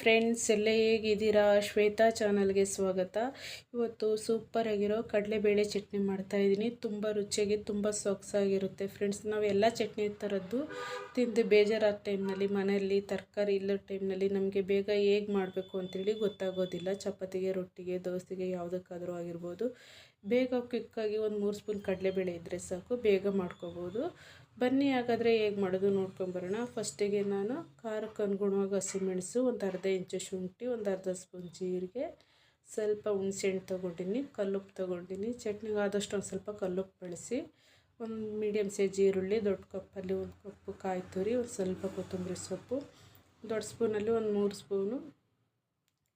Friends, ಎಲ್ಲ ಹೇಗಿದ್ದೀರಾ? ಶ್ವೇತಾ ಚಾನಲ್ಗೆ ಸ್ವಾಗತ. ಇವತ್ತು ಸೂಪರಾಗಿರೋ ಕಡಲೆಬೇಳೆ ಚಟ್ನಿ ಮಾಡ್ತಾಯಿದ್ದೀನಿ ತುಂಬ ರುಚಿಯಾಗಿ, ತುಂಬ ಸೊಗಸಾಗಿರುತ್ತೆ ಫ್ರೆಂಡ್ಸ್. ನಾವು ಎಲ್ಲ ಚಟ್ನಿ ಥರದ್ದು ತಿಂದು ಬೇಜಾರಾದ ಟೈಮ್ನಲ್ಲಿ, ಮನೆಯಲ್ಲಿ ತರಕಾರಿ ಇಲ್ಲದ ಟೈಮ್ನಲ್ಲಿ ನಮಗೆ ಬೇಗ ಹೇಗೆ ಮಾಡಬೇಕು ಅಂತೇಳಿ ಗೊತ್ತಾಗೋದಿಲ್ಲ. ಚಪಾತಿಗೆ, ರೊಟ್ಟಿಗೆ, ದೋಸೆಗೆ ಯಾವುದಕ್ಕಾದರೂ ಆಗಿರ್ಬೋದು. ಬೇಗ ಕ್ವಿಕ್ಕಾಗಿ ಒಂದು ಮೂರು ಸ್ಪೂನ್ ಕಡಲೆಬೇಳೆ ಇದ್ದರೆ ಸಾಕು. ಬೇಗ ಮಾಡ್ಕೋಬೋದು. ಬನ್ನಿ ಹಾಗಾದರೆ ಹೇಗೆ ಮಾಡೋದು ನೋಡ್ಕೊಂಬರೋಣ. ಫಸ್ಟಿಗೆ ನಾನು ಖಾರಕ್ಕೆ ಅನುಗುಣವಾಗಿ ಹಸಿಮೆಣಸು ಒಂದು ಅರ್ಧ ಇಂಚು ಶುಂಠಿ, ಒಂದು ಅರ್ಧ ಸ್ಪೂನ್ ಜೀರಿಗೆ, ಸ್ವಲ್ಪ ಹುಣಸೆಹಣ್ಣು ತೊಗೊಂಡಿನಿ ಕಲ್ಲುಪ್ಪು ತೊಗೊಂಡಿನಿ. ಚಟ್ನಿಗೆ ಆದಷ್ಟು ಒಂದು ಸ್ವಲ್ಪ ಕಲ್ಲುಪ್ಪು ಬಳಸಿ, ಒಂದು ಮೀಡಿಯಮ್ ಸೈಜ್ ಈರುಳ್ಳಿ, ದೊಡ್ಡ ಕಪ್ಪಲ್ಲಿ ಒಂದು ಕಪ್ಪು ಕಾಯಿ ತುರಿ, ಒಂದು ಸ್ವಲ್ಪ ಕೊತ್ತಂಬರಿ ಸೊಪ್ಪು, ದೊಡ್ಡ ಸ್ಪೂನಲ್ಲಿ ಒಂದು ಮೂರು ಸ್ಪೂನು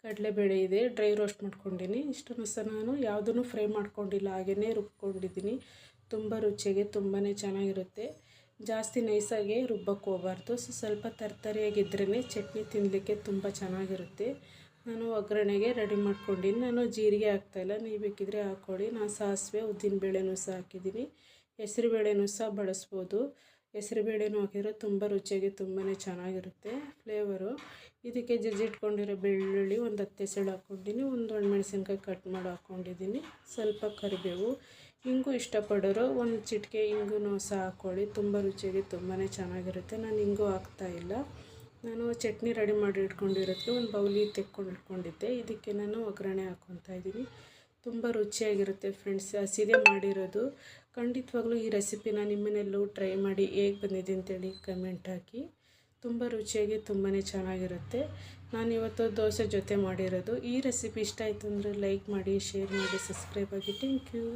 ಕಡಲೆಬೇಳೆ ಇದೆ, ಡ್ರೈ ರೋಸ್ಟ್ ಮಾಡ್ಕೊಂಡಿನಿ. ಇಷ್ಟನ್ನು ಸಹ ನಾನು ಯಾವುದನ್ನು ಫ್ರೈ ಮಾಡ್ಕೊಂಡಿಲ್ಲ ಹಾಗೆಯೇ ರುಬ್ಕೊಂಡಿದ್ದೀನಿ ತುಂಬ ರುಚಿಗೆ ತುಂಬಾ ಚೆನ್ನಾಗಿರುತ್ತೆ. ಜಾಸ್ತಿ ನೈಸಾಗಿ ರುಬ್ಬಕ್ಕೆ ಹೋಗಬಾರ್ದು. ಸೊ, ಸ್ವಲ್ಪ ತರ್ತರಿಯಾಗಿದ್ರೇ ಚಟ್ನಿ ತಿನ್ನಲಿಕ್ಕೆ ತುಂಬ ಚೆನ್ನಾಗಿರುತ್ತೆ. ನಾನು ಒಗ್ಗರಣೆಗೆ ರೆಡಿ ಮಾಡ್ಕೊಂಡಿನಿ. ನಾನು ಜೀರಿಗೆ ಹಾಕ್ತಾಯಿಲ್ಲ ನೀವು ಬೇಕಿದ್ರೆ ಹಾಕ್ಕೊಳ್ಳಿ ನಾನು ಸಾಸಿವೆ ಉದ್ದಿನ ಬೇಳೆನೂ ಸಹ ಹಾಕಿದ್ದೀನಿ. ಹೆಸರುಬೇಳೆನೂ ಸಹ ಬಳಸ್ಬೋದು. ಹೆಸರುಬೇಳೆನೂ ಹಾಕಿದ್ರೆ ತುಂಬ ರುಚಿಯಾಗಿ ತುಂಬಾ ಚೆನ್ನಾಗಿರುತ್ತೆ ಫ್ಲೇವರು. ಇದಕ್ಕೆ ಜಜ್ಜಿಟ್ಕೊಂಡಿರೋ ಬೆಳ್ಳುಳ್ಳಿ ಒಂದು ಹತ್ತು ಎಸಳು ಹಾಕ್ಕೊಂಡಿನಿ ಒಂದು ಒಣಮೆಣಸಿನ್ಕಾಯಿ ಕಟ್ ಮಾಡಿ ಹಾಕ್ಕೊಂಡಿದ್ದೀನಿ, ಸ್ವಲ್ಪ ಕರಿಬೇವು. ಹಿಂಗೂ ಇಷ್ಟಪಡೋರು ಒಂದು ಚಿಟಿಕೆ ಹಿಂಗೂ ಸಹ ಹಾಕ್ಕೊಳ್ಳಿ, ತುಂಬ ರುಚಿಯಾಗಿ ತುಂಬಾ ಚೆನ್ನಾಗಿರುತ್ತೆ. ನಾನು ಹಿಂಗೂ ಹಾಕ್ತಾ ಇಲ್ಲ. ನಾನು ಚಟ್ನಿ ರೆಡಿ ಮಾಡಿ ಇಟ್ಕೊಂಡಿರೋದಕ್ಕೆ ಒಂದು ಬೌಲಿ ತೆಕ್ಕೊಂಡು ಇಟ್ಕೊಂಡಿದ್ದೆ. ಇದಕ್ಕೆ ನಾನು ಒಗ್ಗರಣೆ ಹಾಕ್ಕೊತಾ ಇದ್ದೀನಿ. ತುಂಬ ರುಚಿಯಾಗಿರುತ್ತೆ ಫ್ರೆಂಡ್ಸ್, ಹಸಿದೆ ಮಾಡಿರೋದು. ಖಂಡಿತವಾಗ್ಲೂ ಈ ರೆಸಿಪಿನ ನಿಮ್ಮನೆಲ್ಲೂ ಟ್ರೈ ಮಾಡಿ ಹೇಗೆ ಬಂದಿದೆ ಅಂತೇಳಿ ಕಮೆಂಟ್ ಹಾಕಿ. ತುಂಬ ರುಚಿಯಾಗಿ ತುಂಬಾ ಚೆನ್ನಾಗಿರುತ್ತೆ. ನಾನು ಇವತ್ತು ದೋಸೆ ಜೊತೆ ಮಾಡಿರೋದು. ಈ ರೆಸಿಪಿ ಇಷ್ಟ ಆಯಿತು ಅಂದರೆ ಲೈಕ್ ಮಾಡಿ ಶೇರ್ ಮಾಡಿ ಸಬ್ಸ್ಕ್ರೈಬ್ ಆಗಿ ಥ್ಯಾಂಕ್ ಯು